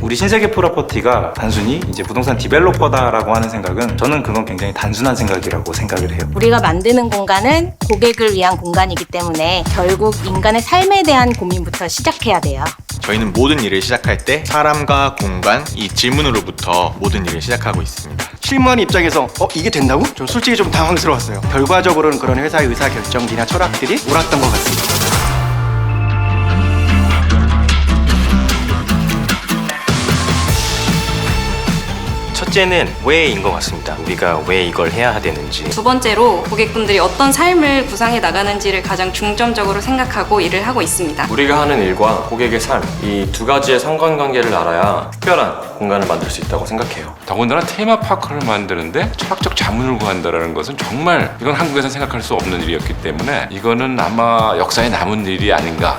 우리 신세계 프로퍼티가 단순히 이제 부동산 디벨로퍼다라고 하는 생각은 저는 그건 굉장히 단순한 생각이라고 생각을 해요. 우리가 만드는 공간은 고객을 위한 공간이기 때문에 결국 인간의 삶에 대한 고민부터 시작해야 돼요. 저희는 모든 일을 시작할 때 사람과 공간 이 질문으로부터 모든 일을 시작하고 있습니다. 실무하는 입장에서 어 이게 된다고? 좀 솔직히 좀 당황스러웠어요. 결과적으로는 그런 회사의 의사 결정이나 철학들이 옳았던 것 같습니다. 첫째는 왜인 것 같습니다. 우리가 왜 이걸 해야 되는지. 두 번째로 고객분들이 어떤 삶을 구상해 나가는지를 가장 중점적으로 생각하고 일을 하고 있습니다. 우리가 하는 일과 고객의 삶, 이 두 가지의 상관관계를 알아야 특별한 공간을 만들 수 있다고 생각해요. 더군다나 테마파크를 만드는데 철학적 자문을 구한다는 것은 정말 이건 한국에서 생각할 수 없는 일이었기 때문에 이거는 아마 역사에 남은 일이 아닌가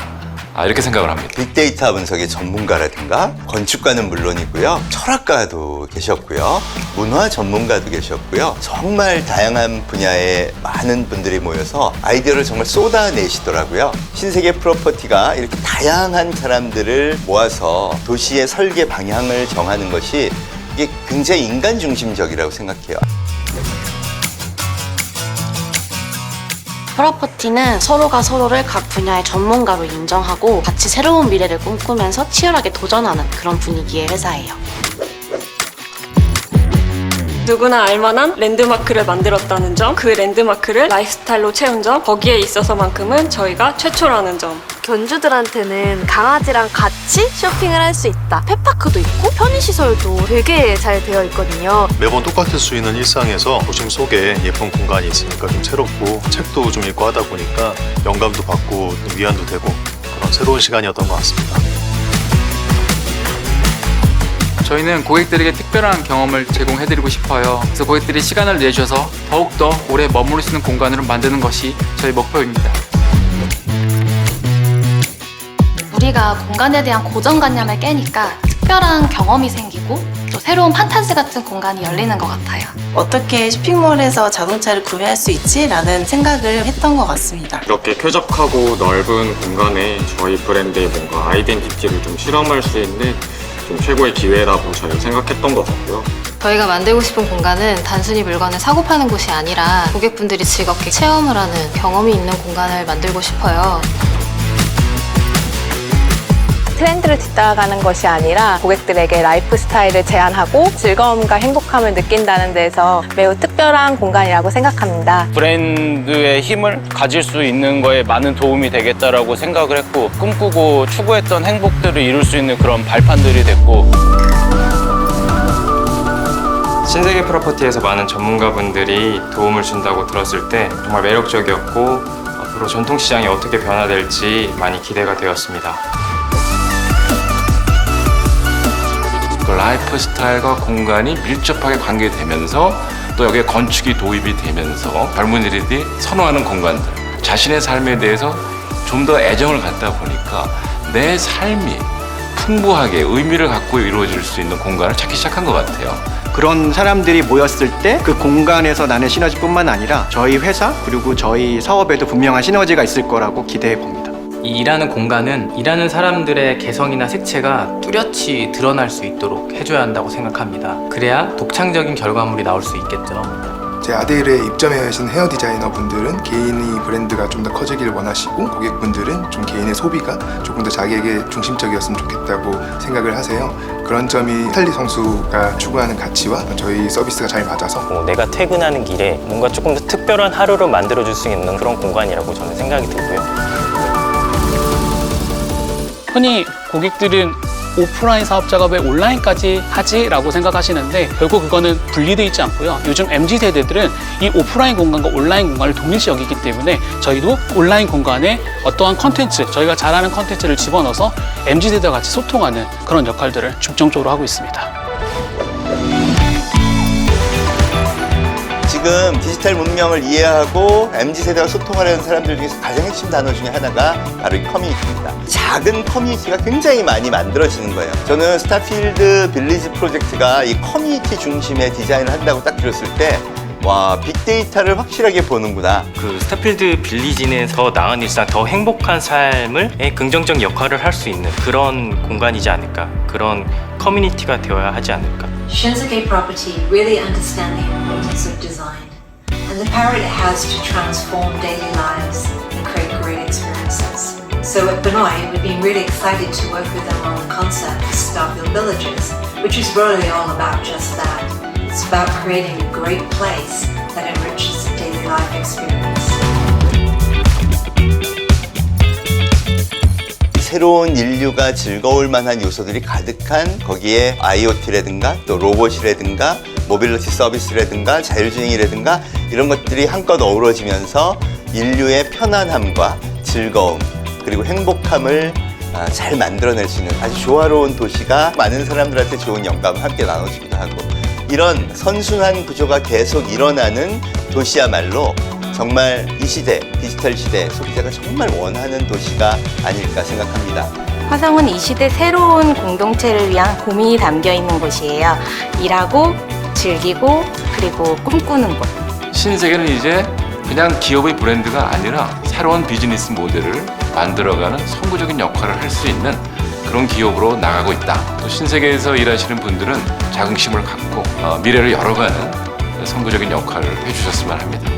아, 이렇게 생각을 합니다. 빅데이터 분석의 전문가라든가 건축가는 물론이고요. 철학가도 계셨고요. 문화 전문가도 계셨고요. 정말 다양한 분야의 많은 분들이 모여서 아이디어를 정말 쏟아내시더라고요. 신세계 프로퍼티가 이렇게 다양한 사람들을 모아서 도시의 설계 방향을 정하는 것이 이게 굉장히 인간 중심적이라고 생각해요. 프로퍼티는 서로가 서로를 각 분야의 전문가로 인정하고 같이 새로운 미래를 꿈꾸면서 치열하게 도전하는 그런 분위기의 회사예요. 누구나 알만한 랜드마크를 만들었다는 점, 그 랜드마크를 라이프스타일로 채운 점, 거기에 있어서만큼은 저희가 최초라는 점. 견주들한테는 강아지랑 같이 쇼핑을 할 수 있다. 펫파크도 있고 편의시설도 되게 잘 되어 있거든요. 매번 똑같을 수 있는 일상에서 도심 속에 예쁜 공간이 있으니까 좀 새롭고 책도 좀 읽고 하다 보니까 영감도 받고 좀 위안도 되고 그런 새로운 시간이었던 것 같습니다. 저희는 고객들에게 특별한 경험을 제공해드리고 싶어요. 그래서 고객들이 시간을 내주셔서 더욱더 오래 머무를 수 있는 공간으로 만드는 것이 저희 목표입니다. 우리가 공간에 대한 고정관념을 깨니까 특별한 경험이 생기고 또 새로운 판타지 같은 공간이 열리는 것 같아요. 어떻게 쇼핑몰에서 자동차를 구매할 수 있지라는 생각을 했던 것 같습니다. 이렇게 쾌적하고 넓은 공간에 저희 브랜드의 뭔가 아이덴티티를 좀 실험할 수 있는 좀 최고의 기회라고 저는 생각했던 것 같고요. 저희가 만들고 싶은 공간은 단순히 물건을 사고 파는 곳이 아니라 고객분들이 즐겁게 체험을 하는 경험이 있는 공간을 만들고 싶어요. 트렌드를 뒤따라가는 것이 아니라 고객들에게 라이프 스타일을 제안하고 즐거움과 행복함을 느낀다는 데서 매우 특별한 공간이라고 생각합니다. 브랜드의 힘을 가질 수 있는 거에 많은 도움이 되겠다라고 생각을 했고 꿈꾸고 추구했던 행복들을 이룰 수 있는 그런 발판들이 됐고 신세계 프로퍼티에서 많은 전문가분들이 도움을 준다고 들었을 때 정말 매력적이었고 앞으로 전통시장이 어떻게 변화될지 많이 기대가 되었습니다. 그 라이프 스타일과 공간이 밀접하게 관계되면서 또 여기에 건축이 도입이 되면서 젊은이들이 선호하는 공간들 자신의 삶에 대해서 좀 더 애정을 갖다 보니까 내 삶이 풍부하게 의미를 갖고 이루어질 수 있는 공간을 찾기 시작한 것 같아요. 그런 사람들이 모였을 때 그 공간에서 나는 시너지뿐만 아니라 저희 회사 그리고 저희 사업에도 분명한 시너지가 있을 거라고 기대해 봅니다. 이 일하는 공간은 일하는 사람들의 개성이나 색채가 뚜렷이 드러날 수 있도록 해줘야 한다고 생각합니다. 그래야 독창적인 결과물이 나올 수 있겠죠. 제 아데일에 입점해 하신 헤어 디자이너 분들은 개인의 브랜드가 좀 더 커지기를 원하시고 고객분들은 좀 개인의 소비가 조금 더 자기에게 중심적이었으면 좋겠다고 생각을 하세요. 그런 점이 스탈리 성수가 추구하는 가치와 저희 서비스가 잘 맞아서 어, 내가 퇴근하는 길에 뭔가 조금 더 특별한 하루를 만들어줄 수 있는 그런 공간이라고 저는 생각이 들고요. 흔히 고객들은 오프라인 사업자가 왜 온라인까지 하지라고 생각하시는데 결국 그거는 분리되어 있지 않고요. 요즘 MZ 세대들은 이 오프라인 공간과 온라인 공간을 동일시 여기기 때문에 저희도 온라인 공간에 어떠한 컨텐츠, 저희가 잘하는 컨텐츠를 집어넣어서 MZ 세대와 같이 소통하는 그런 역할들을 중점적으로 하고 있습니다. 지금 디지털 문명을 이해하고 MZ세대와 소통하려는 사람들 중에서 가장 핵심 단어 중에 하나가 바로 이 커뮤니티입니다. 작은 커뮤니티가 굉장히 많이 만들어지는 거예요. 저는 스타필드 빌리지 프로젝트가 이 커뮤니티 중심의 디자인을 한다고 딱 들었을 때 와 빅데이터를 확실하게 보는구나. 그 스타필드 빌리지에서 나은 일상, 더 행복한 삶을 에 긍정적 역할을 할 수 있는 그런 공간이지 않을까. 그런 커뮤니티가 되어야 하지 않을까. Shinsegae Property really understand the importance of design and the power it has to transform daily lives and create great experiences. So at Benoit, we've been really excited to work with them on the concept of Starfield Villages, which is really all about just that. It's about creating a great place that enriches the daily life experience. 새로운 인류가 즐거울 만한 요소들이 가득한 거기에 IoT라든가 또 로봇이라든가 모빌리티 서비스라든가 자율주행이라든가 이런 것들이 한껏 어우러지면서 인류의 편안함과 즐거움 그리고 행복함을 아, 잘 만들어낼 수 있는 아주 조화로운 도시가 많은 사람들한테 좋은 영감을 함께 나눠주기도 하고 이런 선순환 구조가 계속 일어나는 도시야말로 정말 이 시대, 디지털 시대 소비자가 정말 원하는 도시가 아닐까 생각합니다. 화성은 이 시대 새로운 공동체를 위한 고민이 담겨 있는 곳이에요. 일하고 즐기고 그리고 꿈꾸는 곳. 신세계는 이제 그냥 기업의 브랜드가 아니라 새로운 비즈니스 모델을 만들어가는 선구적인 역할을 할 수 있는 그런 기업으로 나가고 있다. 또 신세계에서 일하시는 분들은 자긍심을 갖고 어, 미래를 열어가는 선구적인 역할을 해주셨으면 합니다.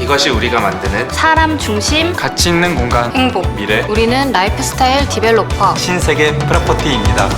이것이 우리가 만드는 사람 중심 가치 있는 공간 행복. 미래 우리는 라이프스타일 디벨로퍼. 신세계 프로퍼티입니다.